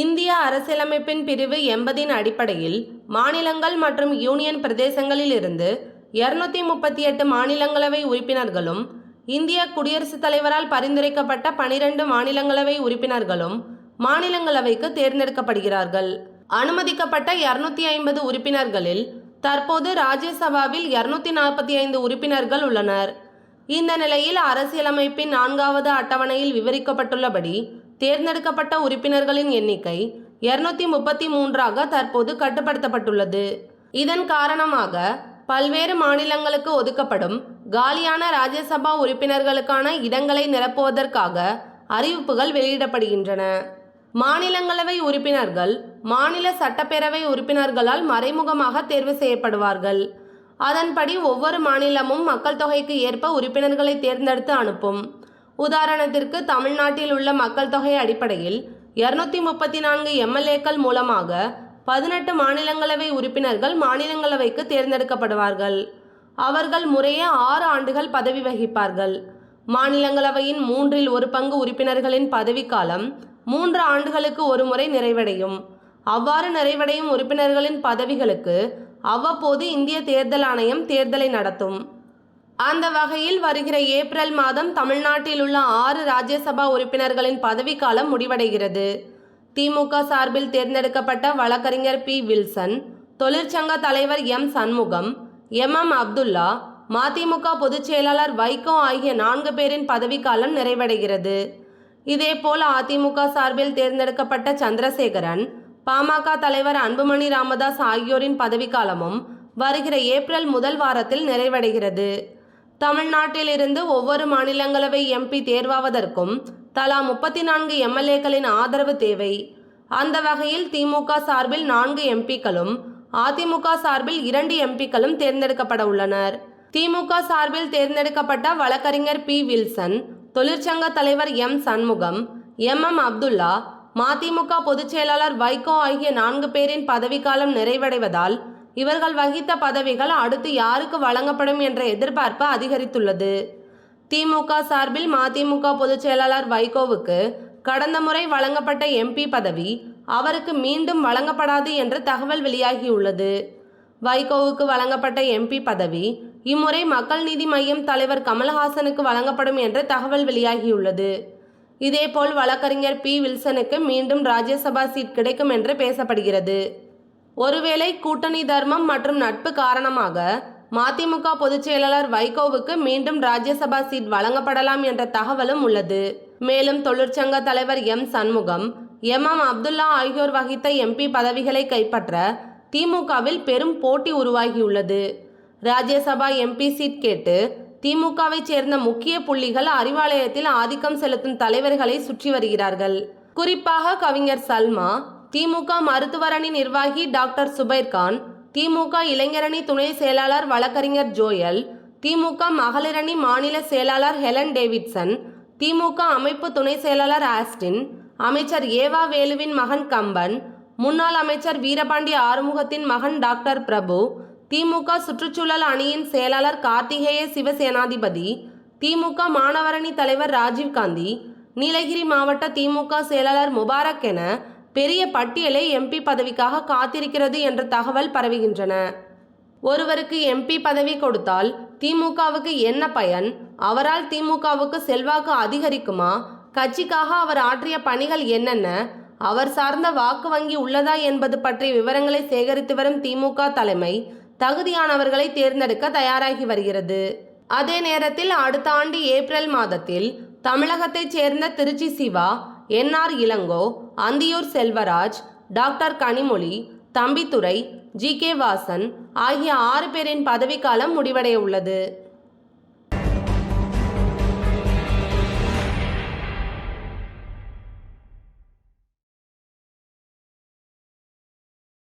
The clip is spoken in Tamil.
இந்திய அரசியலமைப்பின் பிரிவு எண்பதின் அடிப்படையில் மாநிலங்கள் மற்றும் யூனியன் பிரதேசங்களில் இருந்து இருநூத்தி முப்பத்தி எட்டு மாநிலங்களவை உறுப்பினர்களும் இந்திய குடியரசுத் தலைவரால் பரிந்துரைக்கப்பட்ட பனிரெண்டு மாநிலங்களவை உறுப்பினர்களும் மாநிலங்களவைக்கு தேர்ந்தெடுக்கப்படுகிறார்கள். அனுமதிக்கப்பட்ட இருநூத்தி ஐம்பது உறுப்பினர்களில் தற்போது ராஜ்யசபாவில் இருநூத்தி நாற்பத்தி ஐந்து உறுப்பினர்கள் உள்ளனர். இந்த நிலையில் அரசியலமைப்பின் நான்காவது அட்டவணையில் விவரிக்கப்பட்டுள்ளபடி தேர்ந்தெடுக்கப்பட்ட உறுப்பினர்களின் எண்ணிக்கை இருநூத்தி முப்பத்தி மூன்றாக தற்போது கட்டுப்படுத்தப்பட்டுள்ளது. இதன் காரணமாக பல்வேறு மாநிலங்களுக்கு ஒதுக்கப்படும் காலியான ராஜ்யசபா உறுப்பினர்களுக்கான இடங்களை நிரப்புவதற்காக அறிவிப்புகள் வெளியிடப்படுகின்றன. மாநிலங்களவை உறுப்பினர்கள் மாநில சட்டப்பேரவை உறுப்பினர்களால் மறைமுகமாக தேர்வு செய்யப்படுவார்கள். அதன்படி ஒவ்வொரு மாநிலமும் மக்கள் தொகைக்கு ஏற்ப உறுப்பினர்களை தேர்ந்தெடுத்து அனுப்பும். உதாரணத்திற்கு தமிழ்நாட்டில் உள்ள மக்கள் தொகை அடிப்படையில் இருநூத்தி முப்பத்தி நான்கு எம்எல்ஏக்கள் மூலமாக பதினெட்டு மாநிலங்களவை உறுப்பினர்கள் மாநிலங்களவைக்கு தேர்ந்தெடுக்கப்படுவார்கள். அவர்கள் முறையே ஆறு ஆண்டுகள் பதவி வகிப்பார்கள். மாநிலங்களவையின் மூன்றில் ஒரு பங்கு உறுப்பினர்களின் பதவிக்காலம் மூன்று ஆண்டுகளுக்கு ஒரு முறை நிறைவடையும். அவ்வாறு நிறைவடையும் உறுப்பினர்களின் பதவிகளுக்கு அவ்வப்போது இந்திய தேர்தல் ஆணையம் தேர்தலை நடத்தும். அந்த வகையில் வருகிற ஏப்ரல் மாதம் தமிழ்நாட்டில் உள்ள ஆறு ராஜ்யசபா உறுப்பினர்களின் பதவிக்காலம் முடிவடைகிறது. திமுக சார்பில் தேர்ந்தெடுக்கப்பட்ட வழக்கறிஞர் பி. வில்சன் தொழிற்சங்க தலைவர் M. Shanmugam M. M. Abdullah Madimuka பொதுச் செயலாளர் வைகோ ஆகிய நான்கு பேரின் பதவிக்காலம் நிறைவடைகிறது. இதேபோல் அதிமுக சார்பில் தேர்ந்தெடுக்கப்பட்ட சந்திரசேகரன் பாமக தலைவர் அன்புமணி ராமதாஸ் ஆகியோரின் பதவிக்காலமும் வருகிற ஏப்ரல் முதல் வாரத்தில் நிறைவடைகிறது. தமிழ்நாட்டில் இருந்து ஒவ்வொரு மாநிலங்களவை எம்பி தேர்வாவதற்கும் தலா முப்பத்தி நான்கு எம்எல்ஏக்களின் ஆதரவு தேவை. அந்த வகையில் திமுக சார்பில் நான்கு எம்பிக்களும் அதிமுக சார்பில் இரண்டு எம்பிக்களும் தேர்ந்தெடுக்கப்பட உள்ளனர். திமுக சார்பில் தேர்ந்தெடுக்கப்பட்ட வழக்கறிஞர் பி. வில்சன் தொழிற்சங்க தலைவர் M. Shanmugam M. M. Abdullah Madimuka பொதுச்செயலாளர் வைகோ ஆகிய நான்கு பேரின் பதவிக்காலம் நிறைவடைவதால் இவர்கள் வகித்த பதவிகள் அடுத்து யாருக்கு வழங்கப்படும் என்ற எதிர்பார்ப்பு அதிகரித்துள்ளது. திமுக சார்பில் மதிமுக பொதுச் செயலாளர் வைகோவுக்கு கடந்த முறை வழங்கப்பட்ட எம்பி பதவி அவருக்கு மீண்டும் வழங்கப்படாது என்ற தகவல் வெளியாகியுள்ளது. வைகோவுக்கு வழங்கப்பட்ட எம்பி பதவி இம்முறை மக்கள் நீதி மையம் தலைவர் கமல்ஹாசனுக்கு வழங்கப்படும் என்ற தகவல் வெளியாகியுள்ளது. இதேபோல் வழக்கறிஞர் பி வில்சனுக்கு மீண்டும் ராஜ்யசபா சீட் கிடைக்கும் என்று பேசப்படுகிறது. ஒருவேளை கூட்டணி தர்மம் மற்றும் நட்பு காரணமாக மதிமுக பொதுச்செயலாளர் வைகோவுக்கு மீண்டும் ராஜ்யசபா சீட் வழங்கப்படலாம் என்ற தகவலும் உள்ளது. மேலும் தொழிற்சங்க தலைவர் M. Shanmugam M. M. Abdullah ஆகியோர் வகித்த எம்பி பதவிகளை கைப்பற்ற திமுகவில் பெரும் போட்டி உருவாகியுள்ளது. ராஜ்யசபா எம்பி சீட் கேட்டு திமுகவை சேர்ந்த முக்கிய புள்ளிகள் அறிவாலயத்தில் ஆதிக்கம் செலுத்தும் தலைவர்களை சுற்றி வருகிறார்கள். குறிப்பாக கவிஞர் சல்மா திமுக மருத்துவரணி நிர்வாகி டாக்டர் சுபைர்கான் திமுக இளைஞரணி துணை செயலாளர் வழக்கறிஞர் ஜோயல் திமுக மகளிரணி மாநில செயலாளர் ஹெலன் டேவிட்சன் திமுக அமைப்பு துணை செயலாளர் ஆஸ்டின் அமைச்சர் ஏவா வேலுவின் மகன் கம்பன் முன்னாள் அமைச்சர் வீரபாண்டி ஆறுமுகத்தின் மகன் டாக்டர் பிரபு திமுக சுற்றுச்சூழல் அணியின் செயலாளர் கார்த்திகேய சிவசேனாதிபதி திமுக மாணவரணி தலைவர் ராஜீவ்காந்தி நீலகிரி மாவட்ட திமுக செயலாளர் முபாரக் என பெரிய பட்டியலை எம்பி பதவிக்காக காத்திருக்கிறது என்ற தகவல் பரவுகின்றன. ஒருவருக்கு எம்பி பதவி கொடுத்தால் திமுகவுக்கு என்ன பயன்? அவரால் திமுகவுக்கு செல்வாக்கு அதிகரிக்குமா? கட்சிக்காக அவர் ஆற்றிய பணிகள் என்னென்ன? அவர் சார்ந்த வாக்கு வங்கி உள்ளதா என்பது பற்றிய விவரங்களை சேகரித்து வரும் திமுக தலைமை தகுதியானவர்களை தேர்ந்தெடுக்க தயாராகி வருகிறது. அதே நேரத்தில் அடுத்த ஆண்டு ஏப்ரல் மாதத்தில் தமிழகத்தைச் சேர்ந்த Tiruchi Siva N R Elango Anthiyur Selvaraj doctor Kanimozhi Thambidurai G K Vasan ஆகிய ஆறு பேரின் பதவிக்காலம் முடிவடைய உள்ளது